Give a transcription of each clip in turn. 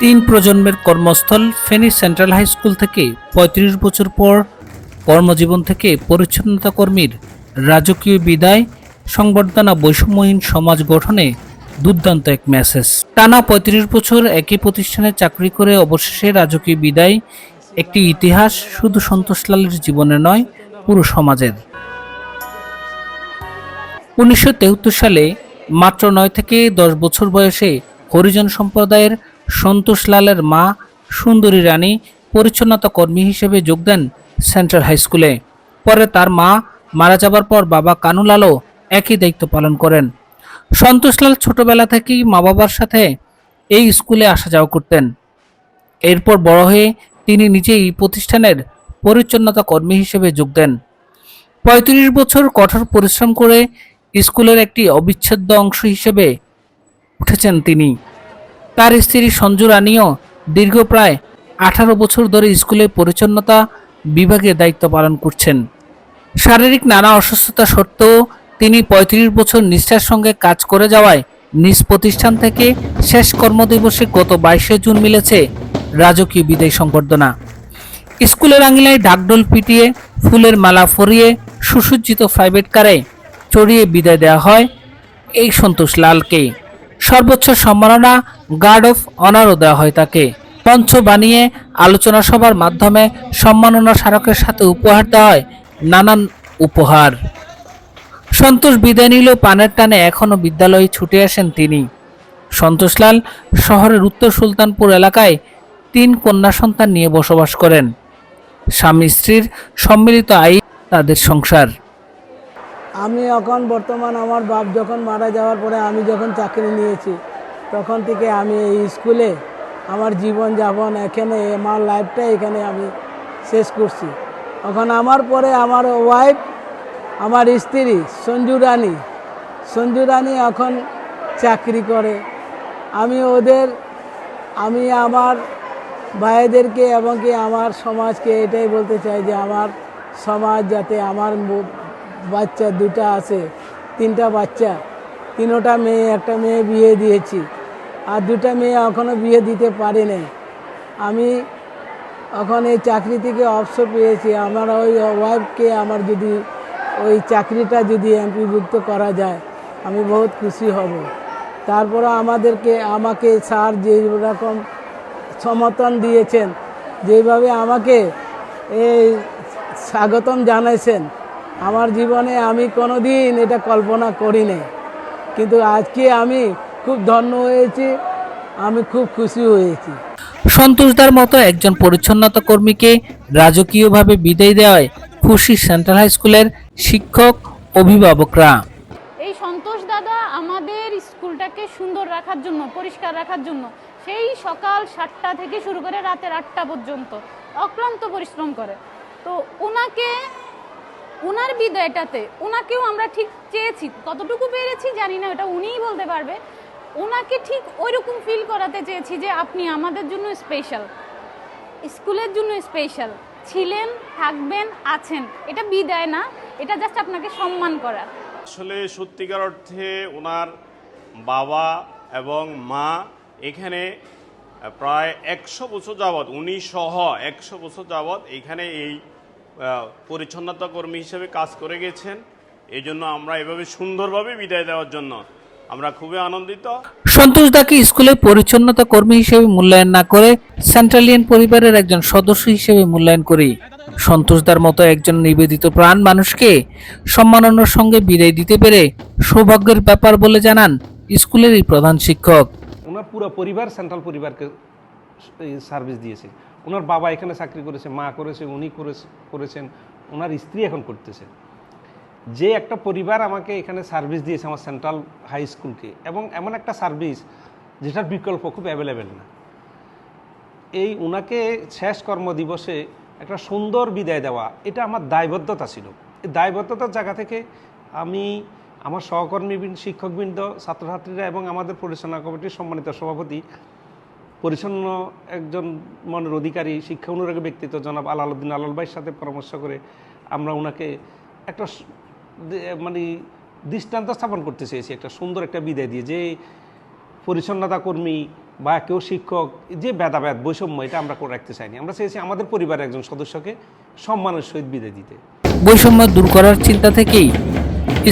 তিন প্রজন্মের কর্মস্থল ফেনী সেন্ট্রাল হাই স্কুল থেকে ৩৫ বছর পর কর্মজীবন থেকে পরিচ্ছন্নতা কর্মীর রাজকীয় বিদায়, সংবর্ধনা বৈষম্যহীন সমাজ গঠনে দুর্দান্ত এক মেসেজ টানা ৩৫ বছর একই প্রতিষ্ঠানে চাকরি করে অবশেষে রাজকীয় বিদায় একটি ইতিহাস শুধু সন্তোষলালের জীবনে নয়, পুরো সমাজের। উনিশশো সালে মাত্র নয় থেকে দশ বছর বয়সে হরিজন সম্প্রদায়ের সন্তোষ লালের মা, সুন্দরী রানী, পরিচ্ছন্নতা কর্মী হিসেবে যোগ দেন সেন্ট্রাল হাই স্কুলে। পরে তার মা মারা যাবার পর বাবা কানুলালও একই দায়িত্ব পালন করেন। সন্তোষলাল ছোটবেলা থেকেই মা বাবার সাথে এই স্কুলে আসা যাওয়া করতেন। এরপর বড় হয়ে তিনি নিজেই প্রতিষ্ঠানের পরিচ্ছন্নতা কর্মী হিসেবে যোগ দেন। পঁয়ত্রিশ বছর কঠোর পরিশ্রম করে স্কুলের একটি অবিচ্ছেদ্য অংশ হিসেবে উঠেছেন তিনি। তার স্ত্রী সঞ্জু রানীও দীর্ঘ প্রায় আঠারো বছর ধরে স্কুলের পরিচ্ছন্নতা বিভাগে দায়িত্ব পালন করছেন। শারীরিক নানা অসুস্থতা সত্ত্বেও তিনি পঁয়ত্রিশ বছর নিষ্ঠার সঙ্গে কাজ করে যাওয়ায় নিজ প্রতিষ্ঠান থেকে শেষ কর্মদিবসে গত বাইশে জুন মিলেছে রাজকীয় বিদায় সংবর্ধনা। স্কুলের আঙিলায় ডাকডোল পিটিয়ে, ফুলের মালা ফরিয়ে, সুসজ্জিত প্রাইভেট কারে চড়িয়ে বিদায় দেওয়া হয় এই সন্তোষ লালকে। সর্বোচ্চ সম্মাননা গার্ড অফ অনারও দেওয়া হয় তাকে। মঞ্চ বানিয়ে আলোচনা সভার মাধ্যমে সম্মাননা স্মারকের সাথে উপহার দেওয়া হয়। নানান উপহার। সন্তোষ বিদায় নিলেও পানের টানে এখনও বিদ্যালয়ে ছুটে আসেন তিনি। সন্তোষলাল শহরের উত্তর সুলতানপুর এলাকায় তিন কন্যা সন্তান নিয়ে বসবাস করেন। স্বামী স্ত্রীর সম্মিলিত আয়, তাদের সংসার। আমি এখন বর্তমান আমার বাপ যখন মারা যাওয়ার পরে আমি যখন চাকরি নিয়েছি, তখন থেকে আমি এই স্কুলে আমার জীবন যাপন এখানে, আমার লাইফটা এখানে আমি শেষ করছি। এখন আমার পরে আমার ওয়াইফ আমার স্ত্রী সঞ্জু রানী। সঞ্জু রানী এখন চাকরি করে। আমি ওদের, আমি আমার ভাইদেরকে এবং কি আমার সমাজকে এটাই বলতে চাই যে আমার সমাজ যাতে আমার বাচ্চা দুটা আছে, তিনটা বাচ্চা, তিনোটা মেয়ে, একটা মেয়ে বিয়ে দিয়েছি। আর দুটা মেয়ে এখনও বিয়ে দিতে পারি নাই। আমি এখন এই চাকরি থেকে অবসর পেয়েছি। আমার ওই ওয়াইফকে আমার যদি ওই চাকরিটা যদি এমপিভুক্ত করা যায়, আমি বহুত খুশি হব। তারপরে আমাদেরকে, আমাকে স্যার যে রকম সমর্থন দিয়েছেন, যেভাবে আমাকে এই স্বাগতম জানাইছেন আমার জীবনে আমি কোনোদিন এটা কল্পনা করি নাই কিন্তু আজকে আমি খুব ধন্য হয়েছি আমি খুব খুশি হয়েছি। সন্তোষদার মতো একজন পরিচ্ছন্নতা কর্মীকে রাজকীয়ভাবে বিদায় দেওয়ায় খুশি সেন্ট্রাল হাই স্কুলের শিক্ষক অভিভাবকরা। এই সন্তোষ দাদা আমাদের স্কুলটাকে সুন্দর রাখার জন্য পরিষ্কার রাখার জন্য সেই সকাল সাতটা থেকে শুরু করে রাতের আটটা পর্যন্ত অক্লান্ত পরিশ্রম করে। তো ওনাকে ওনার বিদায়টাতে ওনাকেও আমরা ঠিক চেয়েছি, ততটুকু পেরেছি, জানি না ওটা উনিই বলতে পারবে। ওনাকে ঠিক ওই রকম ফিল করাতে চেয়েছি যে আপনি আমাদের জন্য স্পেশাল স্কুলের জন্য স্পেশাল ছিলেন, থাকবেন, আছেন। এটা বিদায় না, এটা জাস্ট আপনাকে সম্মান করা। আসলে সত্যিকার অর্থে ওনার বাবা এবং মা এখানে প্রায় একশো বছর যাবৎ, উনি সহ একশো বছর যাবৎ এখানে এই পরিচ্ছন্নতা কর্মী হিসেবে কাজ করে গেছেন। এই জন্য আমরা এভাবে সুন্দরভাবে বিদায় দেওয়ার জন্য আমরা খুবই আনন্দিত। সন্তোষদাকে স্কুলে পরিচ্ছন্নতা কর্মী হিসেবে মূল্যায়ন না করে সেন্ট্রালিয়ান পরিবারের একজন সদস্য হিসেবে মূল্যায়ন করি। সন্তোষদার মতো একজন নিবেদিত প্রাণ মানুষকে সম্মাননার সঙ্গে বিদায় দিতে পেরে সৌভাগ্যের ব্যাপার বলে জানান স্কুলের এই প্রধান শিক্ষক। ওনার পুরো পরিবার সেন্ট্রাল পরিবারকে সার্ভিস দিয়েছে। ওনার বাবা এখানে চাকরি করেছে, মা করেছে, উনি করেছে- করেছেন ওনার স্ত্রী এখন করতেছে। যে একটা পরিবার আমাকে এখানে সার্ভিস দিয়েছে আমার সেন্ট্রাল হাই স্কুলকে এবং এমন একটা সার্ভিস যেটার বিকল্প খুব অ্যাভেলেবেল না। এই ওনাকে শেষ কর্মদিবসে একটা সুন্দর বিদায় দেওয়া, এটা আমার দায়বদ্ধতা ছিল। এই দায়বদ্ধতার জায়গা থেকে আমি আমার সহকর্মীবৃন্দ, শিক্ষকবৃন্দ, ছাত্রছাত্রীরা এবং আমাদের পরিচালনা কমিটির সম্মানিত সভাপতি পরিচ্ছন্ন একজন মনের অধিকারী, শিক্ষা অনুরাগী ব্যক্তিত্ব জনাব আলাউদ্দিন আলাল ভাইয়ের সাথে পরামর্শ করে আমরা ওনাকে একটা মানে দৃষ্টান্ত স্থাপন করতে চেয়েছি, একটা সুন্দর একটা বিদায় দিয়ে। যে পরিচ্ছন্নতা কর্মী বা কেউ শিক্ষক, যে ভেদাভেদ, বৈষম্য, এটা আমরা করে রাখতে চাইনি। আমরা চেয়েছি আমাদের পরিবারের একজন সদস্যকে সম্মানের সহিত বিদায় দিতে। বৈষম্য দূর করার চিন্তা থেকেই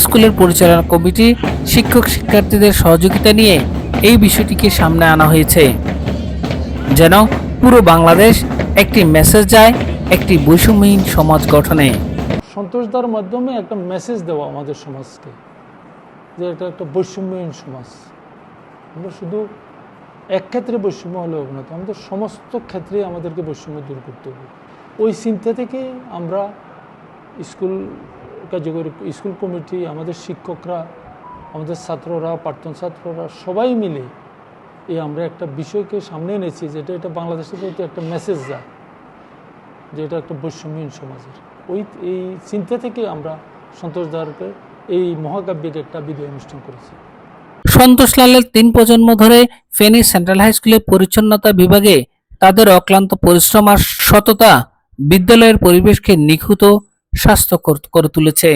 স্কুলের পরিচালনা কমিটি শিক্ষক শিক্ষার্থীদের সহযোগিতা নিয়ে এই বিষয়টিকে সামনে আনা হয়েছে। যেন পুরো বাংলাদেশ একটি মেসেজ যায়, একটি বৈষম্যহীন সমাজ গঠনে। সন্তোষদার মাধ্যমে একটা মেসেজ দেওয়া আমাদের সমাজকে, যে এটা একটা বৈষম্যহীন সমাজ। আমরা শুধু এক ক্ষেত্রে বৈষম্য হলে হবে না, তো আমাদের সমস্ত ক্ষেত্রে আমাদেরকে বৈষম্য দূর করতে হবে। ওই চিন্তা থেকে আমরা স্কুল কার্যকরী স্কুল কমিটি, আমাদের শিক্ষকরা, আমাদের ছাত্ররা, প্রাক্তন ছাত্ররা সবাই মিলে এই আমরা একটা বিষয়কে সামনে এনেছি যেটা এটা বাংলাদেশের প্রতি একটা মেসেজ যায় যে এটা একটা বৈষম্যহীন সমাজের। ওই এই চিন্তা থেকে আমরা সন্তোষ দারকে এই মহাকাব্যিক একটা বিদায় অনুষ্ঠান করেছি। সন্তোষ লালের তিন প্রজন্ম ধরে ফেনী সেন্ট্রাল হাই স্কুলের পরিচ্ছন্নতা বিভাগে তাদের অক্লান্ত পরিশ্রম আর সততা বিদ্যালয়ের পরিবেশকে নিখুঁত ও স্বাস্থ্যকর করে তুলেছে।